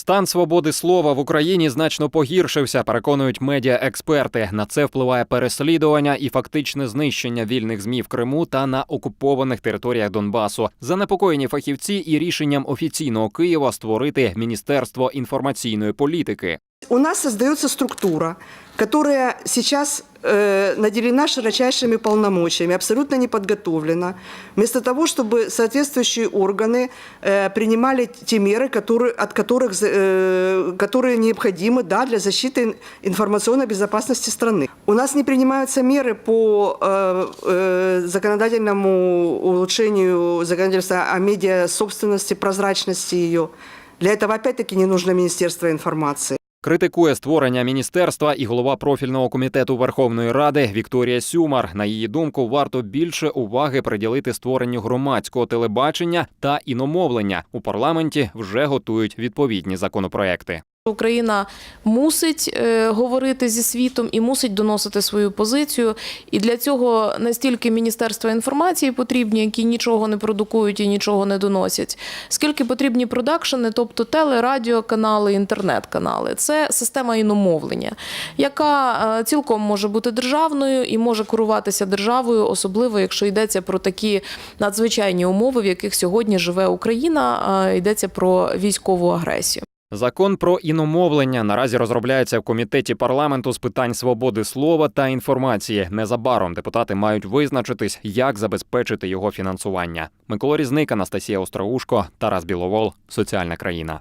Стан свободи слова в Україні значно погіршився, переконують медіаексперти. На це впливає переслідування і фактичне знищення вільних змі в Криму та на окупованих територіях Донбасу. Занепокоєні фахівці і рішенням офіційного Києва створити Міністерство інформаційної політики. У нас создается структура, которая сейчас э, наделена широчайшими полномочиями, абсолютно не подготовлена. Вместо того, чтобы соответствующие органы э, принимали те меры, которые, от которых, э, которые необходимы да, для защиты ин- информационной безопасности страны. У нас не принимаются меры по э, э, законодательному улучшению законодательства о медиа собственности, прозрачности ее. Для этого опять-таки не нужно Министерство информации. Критикує створення міністерства і голова профільного комітету Верховної Ради Вікторія Сюмар. На її думку, варто більше уваги приділити створенню громадського телебачення та іномовлення. У парламенті вже готують відповідні законопроекти. Україна мусить е, говорити зі світом і мусить доносити свою позицію. І для цього не стільки Міністерства інформації потрібні, які нічого не продукують і нічого не доносять, скільки потрібні продакшени, тобто телерадіоканали, інтернет-канали. Це система іномовлення, яка е, цілком може бути державною і може керуватися державою, особливо якщо йдеться про такі надзвичайні умови, в яких сьогодні живе Україна. Йдеться про військову агресію. Закон про іномовлення наразі розробляється в комітеті парламенту з питань свободи слова та інформації. Незабаром депутати мають визначитись, як забезпечити його фінансування. Микола Різник, Анастасія Остроушко, Тарас Біловол. Соціальна країна.